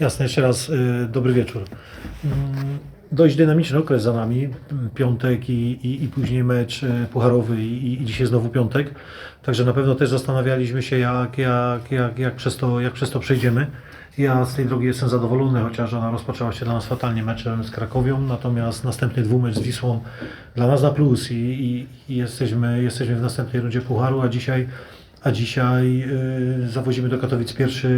Jasne, jeszcze raz y, dobry wieczór. Mm, Dość dynamiczny okres za nami, piątek i, i, i później mecz y, pucharowy i, i dzisiaj znowu piątek. Także na pewno też zastanawialiśmy się, jak, jak, jak, jak, przez, to, jak przez to przejdziemy. Ja z tej drogi jestem zadowolony, chociaż ona rozpoczęła się dla nas fatalnie meczem z Krakowią, natomiast następny dwumecz z Wisłą dla nas na plus i, i, i jesteśmy, jesteśmy w następnej rundzie pucharu, a dzisiaj a dzisiaj y, zawozimy do Katowic pierwszy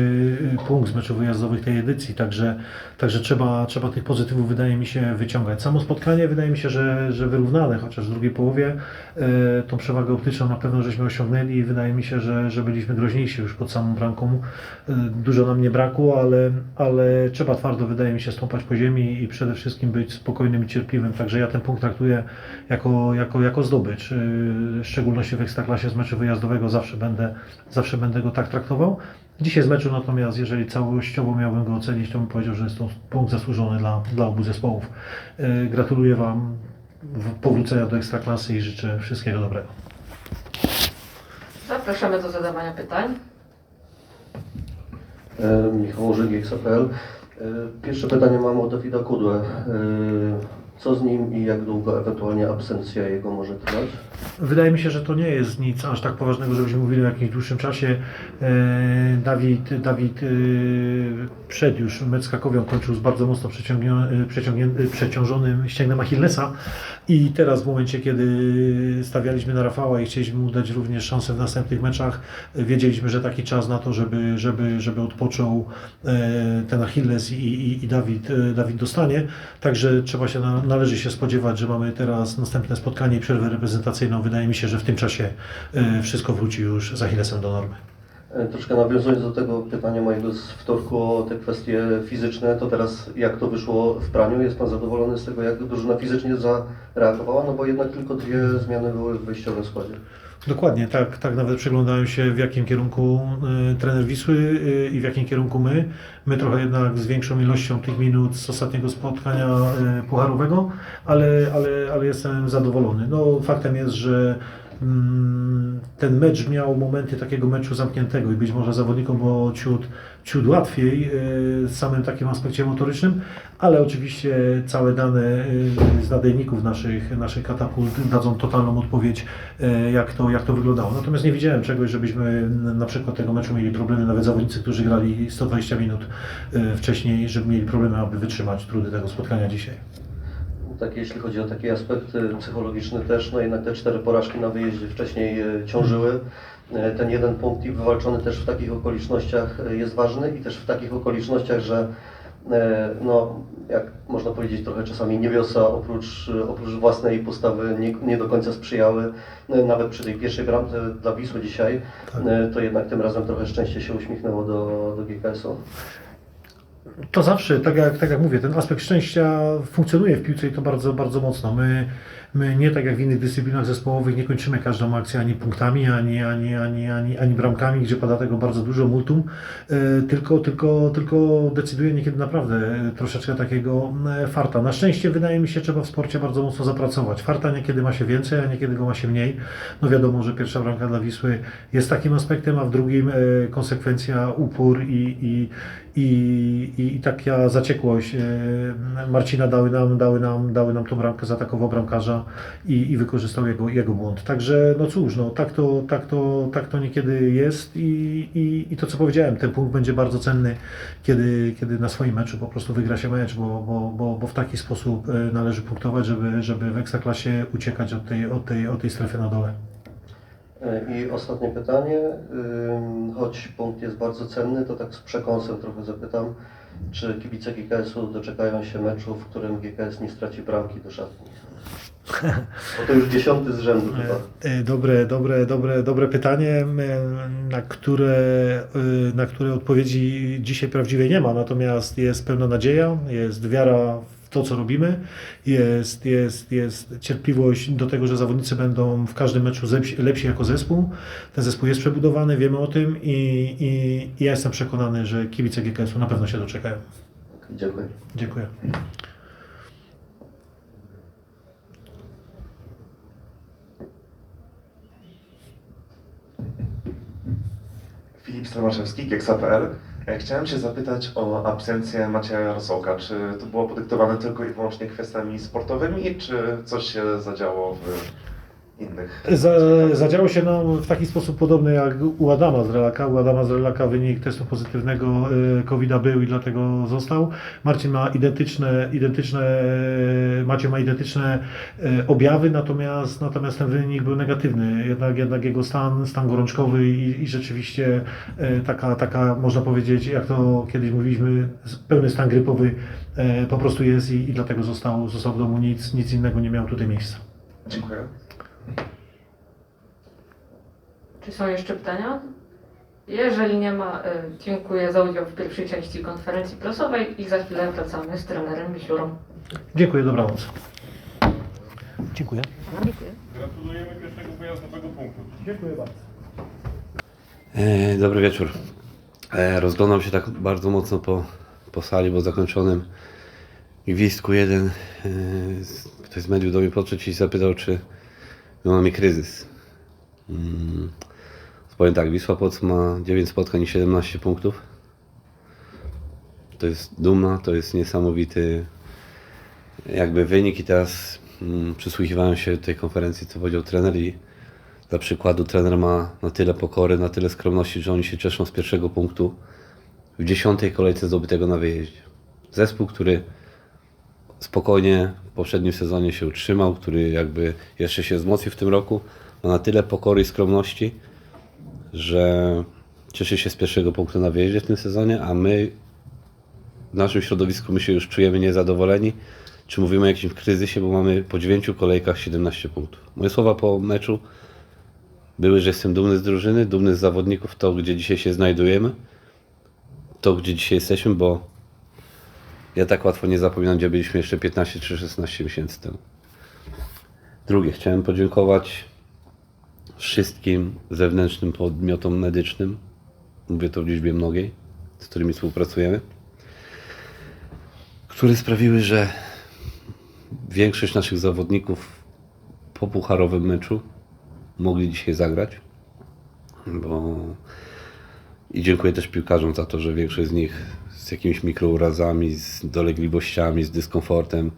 y, punkt z meczów wyjazdowych tej edycji, także, także trzeba, trzeba tych pozytywów wydaje mi się wyciągać. Samo spotkanie wydaje mi się, że, że wyrównane, chociaż w drugiej połowie y, tą przewagę optyczną na pewno żeśmy osiągnęli i wydaje mi się, że, że byliśmy groźniejsi już pod samą bramką. Dużo nam nie brakło, ale, ale trzeba twardo wydaje mi się stąpać po ziemi i przede wszystkim być spokojnym i cierpliwym, także ja ten punkt traktuję jako, jako, jako zdobycz, w szczególności w Ekstraklasie z meczu wyjazdowego zawsze będę, zawsze będę go tak traktował. Dzisiaj z meczu natomiast, jeżeli całościowo miałbym go ocenić, to bym powiedział, że jest to punkt zasłużony dla, dla obu zespołów. Y, Gratuluję Wam powrócenia do Ekstraklasy i życzę wszystkiego dobrego. Zapraszamy do zadawania pytań. E, Michał Żygiek, SPL. E, Pierwsze pytanie mam o Dawida Kudłę. E, Co z nim i jak długo ewentualnie absencja jego może trwać? Wydaje mi się, że to nie jest nic aż tak poważnego, żebyśmy mówili o jakimś dłuższym czasie. E, Dawid, Dawid e, przed już Krakowią kończył z bardzo mocno przeciągnię- przeciążonym ścięgnem Achillesa i teraz w momencie, kiedy stawialiśmy na Rafała i chcieliśmy mu dać również szansę w następnych meczach, wiedzieliśmy, że taki czas na to, żeby, żeby, żeby odpoczął e, ten Achilles i, i, i Dawid, e, Dawid dostanie. Także trzeba się, na- należy się spodziewać, że mamy teraz następne spotkanie i przerwę reprezentacyjną. Wydaje mi się, że w tym czasie e, wszystko wróci już z Achillesem do normy. E, Troszkę nawiązując do tego pytania mojego z wtorku o te kwestie fizyczne, to teraz jak to wyszło w praniu? Jest Pan zadowolony z tego, jak drużyna fizycznie zareagowała? No bo jednak tylko dwie zmiany były w wyjściowym składzie. Dokładnie, tak, tak nawet przyglądałem się w jakim kierunku y, trener Wisły y, i w jakim kierunku my. My trochę jednak z większą ilością tych minut z ostatniego spotkania y, pucharowego, ale, ale, ale jestem zadowolony. No, faktem jest, że ten mecz miał momenty takiego meczu zamkniętego i być może zawodnikom było ciut, ciut łatwiej y, z samym takim aspekcie motorycznym, ale oczywiście całe dane y, z nadajników naszych, naszych katapult dadzą totalną odpowiedź, y, jak to, jak to wyglądało. Natomiast nie widziałem czegoś, żebyśmy na przykład tego meczu mieli problemy, nawet zawodnicy, którzy grali 120 minut y, wcześniej, żeby mieli problemy, aby wytrzymać trudy tego spotkania dzisiaj. Tak, jeśli chodzi o takie aspekty psychologiczne też, no jednak te cztery porażki na wyjeździe wcześniej e, ciążyły. E, Ten jeden punkt i wywalczony też w takich okolicznościach e, jest ważny i też w takich okolicznościach, że no, jak można powiedzieć, trochę czasami niebiosa oprócz, oprócz własnej postawy nie, nie do końca sprzyjały. E, Nawet przy tej pierwszej bramce dla Wisły dzisiaj, Tak. to jednak tym razem trochę szczęście się uśmiechnęło do, do GKS-u. To zawsze, tak jak, tak jak mówię, ten aspekt szczęścia funkcjonuje w piłce i to bardzo, bardzo mocno. My, my nie tak jak w innych dyscyplinach zespołowych nie kończymy każdą akcję ani punktami, ani, ani, ani, ani, ani bramkami, gdzie pada tego bardzo dużo multum, e, tylko, tylko, tylko decyduje niekiedy naprawdę troszeczkę takiego e, farta. Na szczęście wydaje mi się, trzeba w sporcie bardzo mocno zapracować. Farta niekiedy ma się więcej, a niekiedy go ma się mniej. No wiadomo, że pierwsza bramka dla Wisły jest takim aspektem, a w drugim e, konsekwencja, upór i, i, i, i, i taka zaciekłość Marcina dały nam, dały nam, dały nam tą bramkę, zaatakował bramkarza i, i wykorzystał jego, jego błąd. Także no cóż, no, tak, to, tak, to, tak to niekiedy jest i, i, i to co powiedziałem, ten punkt będzie bardzo cenny, kiedy, kiedy na swoim meczu po prostu wygra się mecz, bo, bo, bo, bo w taki sposób e, należy punktować, żeby, żeby w Ekstraklasie uciekać od tej, od tej, od tej strefy na dole. E, I ostatnie pytanie, choć punkt jest bardzo cenny, to tak z przekąsem trochę zapytam, czy kibice GKS-u doczekają się meczu, w którym GKS nie straci bramki do szatni? Bo to już dziesiąty z rzędu chyba. E, Dobre, dobre, dobre, dobre pytanie, na które, y, na które odpowiedzi dzisiaj prawdziwej nie ma, natomiast jest pełna nadzieja, jest wiara w to, co robimy, jest, jest, jest cierpliwość do tego, że zawodnicy będą w każdym meczu lepsi, lepsi jako zespół. Ten zespół jest przebudowany, wiemy o tym i, i, i ja jestem przekonany, że kibice GKS-u na pewno się doczekają. Dziękuję. Dziękuję. Filip Stromaszewski, Kieksa.pl. E, Chciałem się zapytać o absencję Macieja Rosołka. Czy to było podyktowane tylko i wyłącznie kwestiami sportowymi, czy coś się zadziało w innych Za, zadziało się nam w taki sposób podobny jak u Adama z Relaka. U Adama z Relaka wynik testu pozytywnego y, COVID-a był i dlatego został. Marcin ma identyczne, identyczne, Maciej ma identyczne y, objawy, natomiast, natomiast ten wynik był negatywny. Jednak, jednak jego stan, stan gorączkowy i, i rzeczywiście y, taka, taka, można powiedzieć, jak to kiedyś mówiliśmy, pełny stan grypowy y, po prostu jest i, i dlatego został, został w domu. Nic, nic innego nie miało tutaj miejsca. Dziękuję. Czy są jeszcze pytania? Jeżeli nie ma, y, dziękuję za udział w pierwszej części konferencji prasowej i za chwilę wracamy z trenerem Wisiurą. Dziękuję, dobranoc. Dziękuję. Gratulujemy pierwszego wyjazdowego punktu. Dziękuję bardzo. E, Dobry wieczór. E, Rozglądam się tak bardzo mocno po, po sali, bo zakończonym gwizdku jeden e, ktoś z mediów do mnie podszedł i zapytał, czy mamy kryzys. Mm, Powiem tak, Wisła Płock ma 9 spotkań i 17 punktów. To jest dumna, to jest niesamowity jakby wynik i teraz mm, przysłuchiwałem się tej konferencji, co powiedział trener i dla przykładu trener ma na tyle pokory, na tyle skromności, że oni się cieszą z pierwszego punktu w dziesiątej kolejce zdobytego na wyjeździe. Zespół, który spokojnie w poprzednim sezonie się utrzymał, który jakby jeszcze się wzmocnił w tym roku, ma na tyle pokory i skromności, że cieszy się z pierwszego punktu na wyjeździe w tym sezonie, a my w naszym środowisku my się już czujemy niezadowoleni, czy mówimy o jakimś kryzysie, bo mamy po dziewięciu kolejkach 17 punktów. Moje słowa po meczu były, że jestem dumny z drużyny, dumny z zawodników, to gdzie dzisiaj się znajdujemy, to gdzie dzisiaj jesteśmy, bo ja tak łatwo nie zapominam, gdzie byliśmy jeszcze 15 czy 16 miesięcy temu. Drugie, chciałem podziękować wszystkim zewnętrznym podmiotom medycznym, mówię to w liczbie mnogiej, z którymi współpracujemy, które sprawiły, że większość naszych zawodników po pucharowym meczu mogli dzisiaj zagrać. Bo... I dziękuję też piłkarzom za to, że większość z nich z jakimiś mikrourazami, z dolegliwościami, z dyskomfortem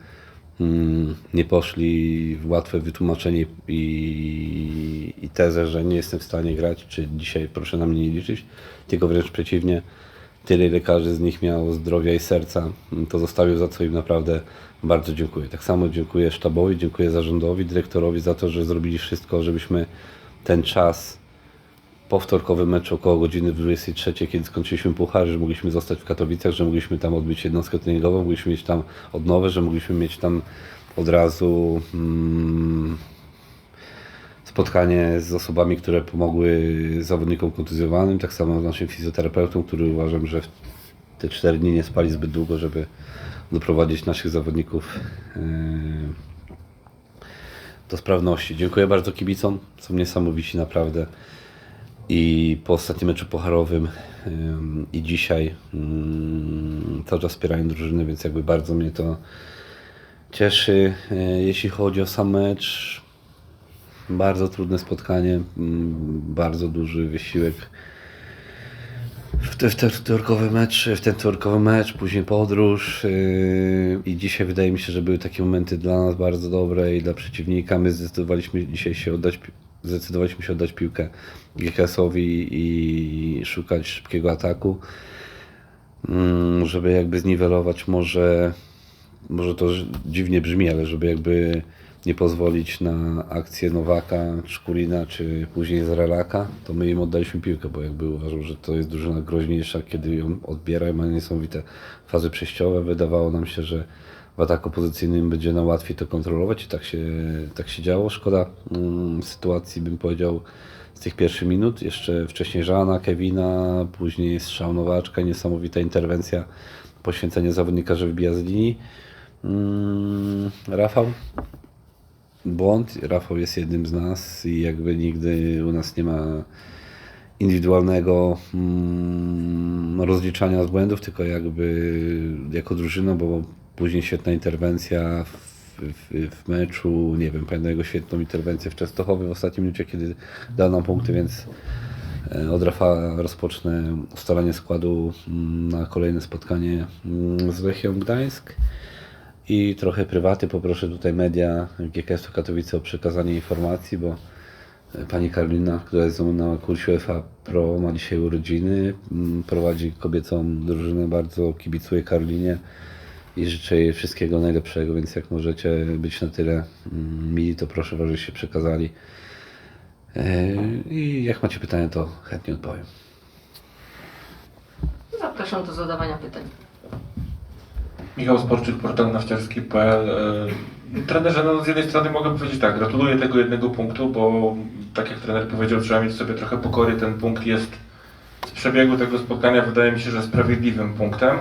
mm, nie poszli w łatwe wytłumaczenie i, i tezę, że nie jestem w stanie grać, czy dzisiaj proszę na mnie nie liczyć, tylko wręcz przeciwnie. Tyle ile każdy z nich miał zdrowia i serca, mm, to zostawił za co im naprawdę bardzo dziękuję. Tak samo dziękuję sztabowi, dziękuję zarządowi, dyrektorowi za to, że zrobili wszystko, żebyśmy ten czas po wtorkowym meczu około godziny 23, kiedy skończyliśmy puchar, że mogliśmy zostać w Katowicach, że mogliśmy tam odbyć jednostkę treningową, mogliśmy mieć tam odnowę, że mogliśmy mieć tam od razu mm, spotkanie z osobami, które pomogły zawodnikom kontuzjowanym, tak samo z naszym fizjoterapeutą, który uważam, że te 4 dni nie spali zbyt długo, żeby doprowadzić naszych zawodników yy, do sprawności. Dziękuję bardzo kibicom, są niesamowici naprawdę. I po ostatnim meczu pucharowym ym, i dzisiaj ym, cały czas wspierają drużyny, więc jakby bardzo mnie to cieszy. E, Jeśli chodzi o sam mecz, bardzo trudne spotkanie, ym, bardzo duży wysiłek w, te, w mecz, w ten wtorkowy mecz, później podróż yy, i dzisiaj wydaje mi się, że były takie momenty dla nas bardzo dobre i dla przeciwnika. My zdecydowaliśmy dzisiaj się oddać, zdecydowaliśmy się oddać piłkę GKS-owi i szukać szybkiego ataku, mm, żeby jakby zniwelować może, może to dziwnie brzmi, ale żeby jakby nie pozwolić na akcję Nowaka, Szkulina czy później Zrelaka, to my im oddaliśmy piłkę, bo jakby uważam, że to jest drużyna groźniejsza, kiedy ją odbiera i ma niesamowite fazy przejściowe. Wydawało nam się, że w ataku pozycyjnym będzie nam łatwiej to kontrolować i tak się, tak się działo. Szkoda mm, sytuacji, bym powiedział, z tych pierwszych minut. Jeszcze wcześniej Żana, Kevina, później strzał Nowaczka, niesamowita interwencja, poświęcenie zawodnika, że wybija z linii. Mm, Rafał, błąd. Rafał jest jednym z nas i jakby nigdy u nas nie ma indywidualnego mm, rozliczania z błędów, tylko jakby jako drużyna, bo później świetna interwencja w, w, w meczu, nie wiem, pamiętam jego świetną interwencję w Częstochowie w ostatniej minucie, kiedy dał nam punkty, więc E, Od Rafała rozpocznę ustalanie składu mm, na kolejne spotkanie mm, z Lechią Gdańsk i trochę prywaty. Poproszę tutaj media GKS Katowice o przekazanie informacji, bo e, pani Karolina, która jest na kursie UEFA Pro, ma dzisiaj urodziny. Mm, Prowadzi kobiecą drużynę, bardzo kibicuję Karolinie i życzę jej wszystkiego najlepszego, więc jak możecie być na tyle mm, mili, to proszę Was, żebyście przekazali. E, I jak macie pytania, to chętnie odpowiem. Zapraszam do zadawania pytań. Michał Sporczyk, portal nafciarski.pl. E, Trenerze, no z jednej strony mogę powiedzieć tak, gratuluję tego jednego punktu, bo tak jak trener powiedział, trzeba mieć sobie trochę pokory. Ten punkt jest z przebiegu tego spotkania, wydaje mi się, że sprawiedliwym punktem.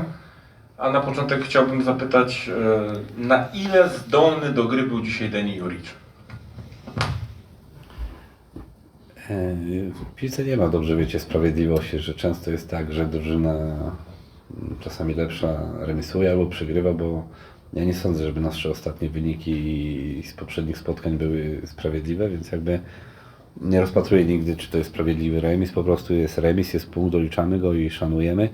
A na początek chciałbym zapytać, e, na ile zdolny do gry był dzisiaj Deni Juric? E, W piłce nie ma dobrze, wiecie, sprawiedliwości, że często jest tak, że drużyna mm, czasami lepsza remisuje albo przegrywa, bo ja nie sądzę, żeby nasze ostatnie wyniki z poprzednich spotkań były sprawiedliwe, więc jakby nie rozpatruję nigdy, czy to jest sprawiedliwy remis, po prostu jest remis, jest punkt, doliczamy go i szanujemy.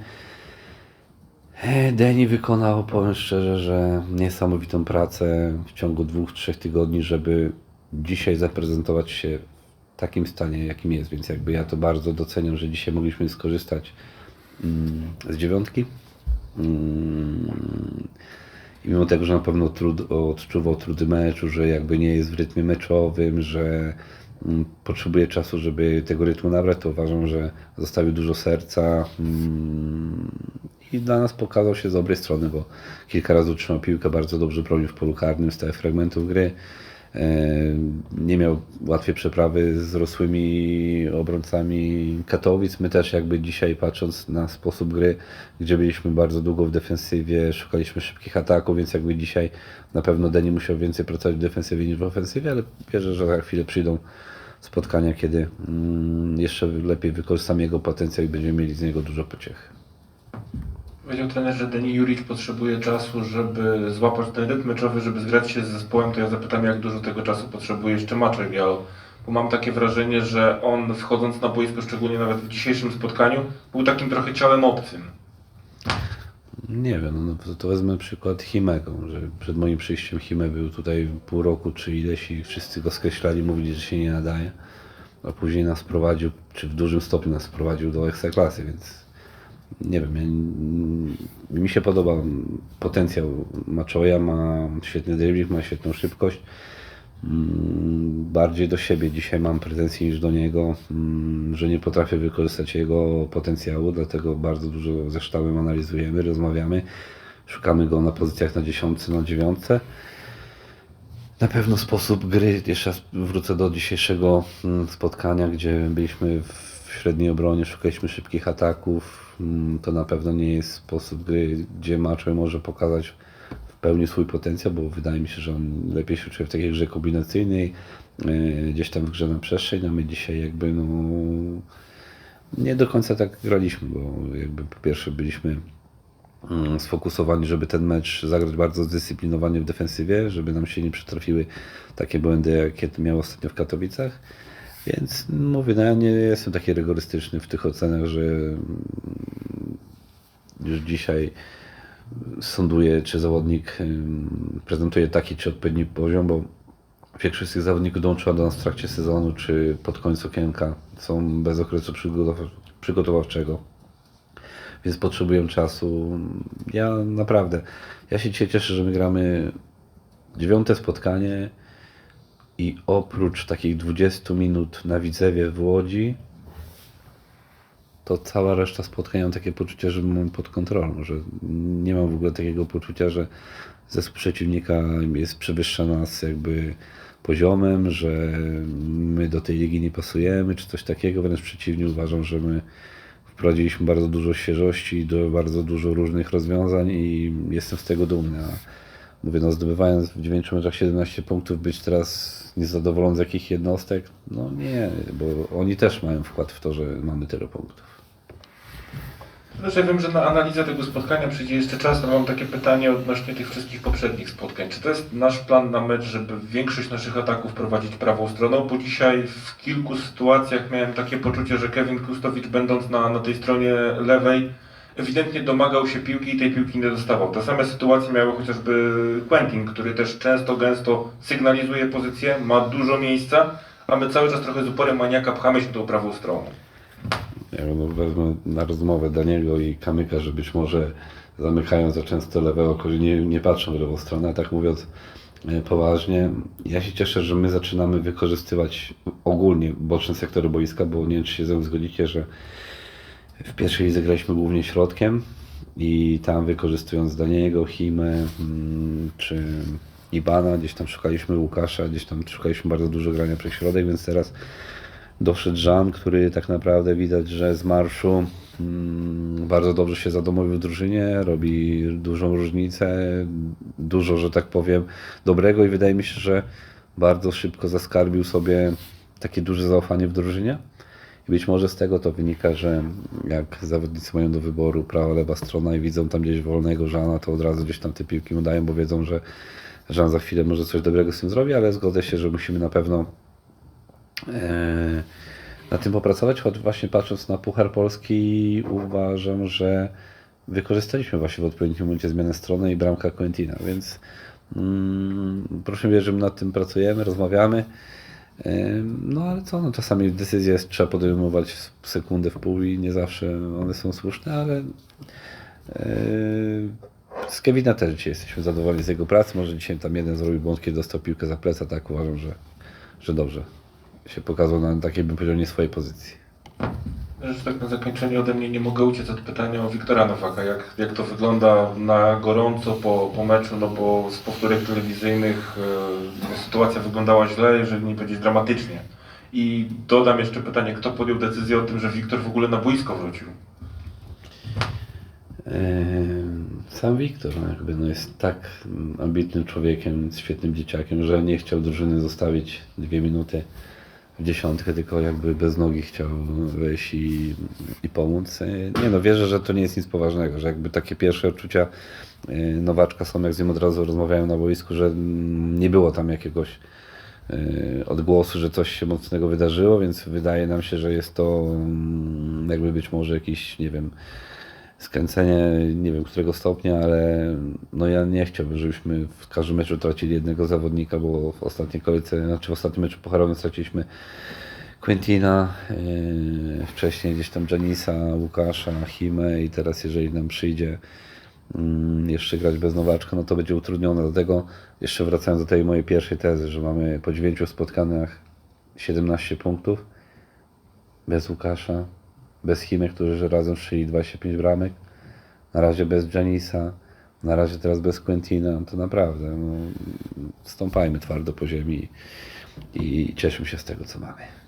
E, Deni wykonał, powiem szczerze, że niesamowitą pracę w ciągu dwóch, trzech tygodni, żeby dzisiaj zaprezentować się w takim stanie, jakim jest, więc jakby ja to bardzo doceniam, że dzisiaj mogliśmy skorzystać mm, z dziewiątki. Mm, I mimo tego, że na pewno trud, odczuwał trudy meczu, że jakby nie jest w rytmie meczowym, że potrzebuje czasu, żeby tego rytmu nabrać, to uważam, że zostawił dużo serca mm, i dla nas pokazał się z dobrej strony, bo kilka razy utrzymał piłkę, bardzo dobrze bronił w polu karnym, stałe fragmentów gry. E, Nie miał łatwej przeprawy z rosłymi obrońcami Katowic. My też jakby dzisiaj patrząc na sposób gry, gdzie byliśmy bardzo długo w defensywie, szukaliśmy szybkich ataków, więc jakby dzisiaj na pewno Deni musiał więcej pracować w defensywie niż w ofensywie, ale wierzę, że za chwilę przyjdą spotkania, kiedy mm, jeszcze lepiej wykorzystamy jego potencjał i będziemy mieli z niego dużo pociechy. Powiedział trener, że Deni Juric potrzebuje czasu, żeby złapać ten rytm meczowy, żeby zgrać się z zespołem, to ja zapytam, jak dużo tego czasu potrzebuje jeszcze Maczek Bialo. Bo mam takie wrażenie, że on wchodząc na boisko, szczególnie nawet w dzisiejszym spotkaniu, był takim trochę ciałem obcym. Nie wiem, no to, to wezmę przykład Chimego, że przed moim przyjściem Chime był tutaj pół roku czy ileś i wszyscy go skreślali, mówili, że się nie nadaje, a później nas prowadził, czy w dużym stopniu nas prowadził do ekstraklasy, więc nie wiem, ja, mi się podoba potencjał Maczoja, ma świetny dribbling, ma świetną szybkość, Mm, bardziej do siebie dzisiaj mam pretensje niż do niego, mm, że nie potrafię wykorzystać jego potencjału, dlatego bardzo dużo ze sztabem analizujemy, rozmawiamy, szukamy go na pozycjach na dziesiątce, na dziewiątce. Na pewno sposób gry, jeszcze raz wrócę do dzisiejszego mm, spotkania, gdzie byliśmy w średniej obronie, szukaliśmy szybkich ataków. Mm, To na pewno nie jest sposób gry, gdzie Maczoj może pokazać w pełni swój potencjał, bo wydaje mi się, że on lepiej się czuje w takiej grze kombinacyjnej, yy, gdzieś tam w grze na przestrzeń, a my dzisiaj jakby no nie do końca tak graliśmy, bo jakby po pierwsze byliśmy sfokusowani, żeby ten mecz zagrać bardzo zdyscyplinowanie w defensywie, żeby nam się nie przytrafiły takie błędy, jakie miało ostatnio w Katowicach. Więc mówię, no ja nie jestem taki rygorystyczny w tych ocenach, że mm, już dzisiaj sąduję, czy zawodnik ym, prezentuje taki czy odpowiedni poziom, bo większość z tych zawodników dołączyła do nas w trakcie sezonu, czy pod koniec okienka, są bez okresu przygotowa- przygotowawczego więc potrzebują czasu. Ja naprawdę, ja się dzisiaj cieszę, że my gramy dziewiąte spotkanie i oprócz takich 20 minut na Widzewie w Łodzi, to cała reszta spotkań mam takie poczucie, że mamy pod kontrolą, że nie mam w ogóle takiego poczucia, że zespół przeciwnika jest przewyższa nas jakby poziomem, że my do tej ligi nie pasujemy, czy coś takiego, wręcz przeciwnie uważam, że my wprowadziliśmy bardzo dużo świeżości, do bardzo dużo różnych rozwiązań i jestem z tego dumny. A mówię, no zdobywając w 9 meczach 17 punktów, być teraz niezadowolony z jakich jednostek? No nie, bo oni też mają wkład w to, że mamy tyle punktów. Znaczy, wiem, że na analizę tego spotkania przyjdzie jeszcze czas, ale mam takie pytanie odnośnie tych wszystkich poprzednich spotkań. Czy to jest nasz plan na mecz, żeby większość naszych ataków prowadzić prawą stroną? Bo dzisiaj w kilku sytuacjach miałem takie poczucie, że Kevin Kustowicz będąc na, na tej stronie lewej ewidentnie domagał się piłki i tej piłki nie dostawał. Te same sytuacje miały chociażby Quentin, który też często, gęsto sygnalizuje pozycję, ma dużo miejsca, a my cały czas trochę z uporem maniaka pchamy się tą prawą stroną. No, wezmę na rozmowę Daniego i Kamyka, że być może zamykają za często lewe oko, że nie, nie patrzą w lewą stronę, a tak mówiąc e, poważnie, ja się cieszę, że my zaczynamy wykorzystywać ogólnie boczne sektory boiska, bo nie wiem, czy się ze mną zgodzicie, że w pierwszej lidze głównie środkiem i tam wykorzystując Daniego, Himę mm, czy Ibana, gdzieś tam szukaliśmy Łukasza, gdzieś tam szukaliśmy bardzo dużo grania przez środek, więc teraz doszedł Żan, który tak naprawdę widać, że z marszu mm, bardzo dobrze się zadomowił w drużynie, robi dużą różnicę, dużo, że tak powiem, dobrego i wydaje mi się, że bardzo szybko zaskarbił sobie takie duże zaufanie w drużynie. I być może z tego to wynika, że jak zawodnicy mają do wyboru prawa, lewa strona i widzą tam gdzieś wolnego Żana, to od razu gdzieś tam te piłki mu dają, bo wiedzą, że Żan za chwilę może coś dobrego z tym zrobi, ale zgodzę się, że musimy na pewno na tym popracować, choć właśnie patrząc na Puchar Polski uważam, że wykorzystaliśmy właśnie w odpowiednim momencie zmianę strony i bramka Quentina, więc mm, proszę wierzyć, że nad tym pracujemy, rozmawiamy. Ym, No ale co, no, czasami decyzje trzeba podejmować w sekundę, w pół i nie zawsze one są słuszne, ale yy, z Kevina też dzisiaj jesteśmy zadowoleni z jego pracy. Może dzisiaj tam jeden zrobił błąd, kiedy dostał piłkę za pleca, tak uważam, że, że dobrze się pokazał na takiej, bym powiedział, nie swojej pozycji. Że tak na zakończenie ode mnie nie mogę uciec od pytania o Wiktora Nowaka. Jak, jak to wygląda na gorąco po, po meczu, no bo z powtórek telewizyjnych e, sytuacja wyglądała źle, jeżeli nie powiedzieć dramatycznie. I dodam jeszcze pytanie, kto podjął decyzję o tym, że Wiktor w ogóle na boisko wrócił? Sam Wiktor no jakby, no jest tak ambitnym człowiekiem, świetnym dzieciakiem, że nie chciał drużyny zostawić dwie minuty dziesiątkę, tylko jakby bez nogi chciał wejść i, i pomóc. Yy, Nie no, wierzę, że to nie jest nic poważnego, że jakby takie pierwsze odczucia yy, Nowaczka są, jak z nim od razu rozmawiałem na boisku, że nie było tam jakiegoś yy, odgłosu, że coś się mocnego wydarzyło, więc wydaje nam się, że jest to mm, jakby być może jakiś, nie wiem, skręcenie, nie wiem którego stopnia, ale no ja nie chciałbym, żebyśmy w każdym meczu tracili jednego zawodnika, bo w ostatniej kolejce, znaczy w ostatnim meczu pucharowym straciliśmy Quentina, yy, wcześniej gdzieś tam Janisa, Łukasza, Himę i teraz jeżeli nam przyjdzie mm, jeszcze grać bez Nowaczka, no to będzie utrudnione. Dlatego jeszcze wracając do tej mojej pierwszej tezy, że mamy po dziewięciu spotkaniach 17 punktów, bez Łukasza, bez Chimek, którzy razem strzeli 25 bramek, na razie bez Janisa, na razie teraz bez Quentina, to naprawdę no, stąpajmy twardo po ziemi i, i cieszmy się z tego, co mamy.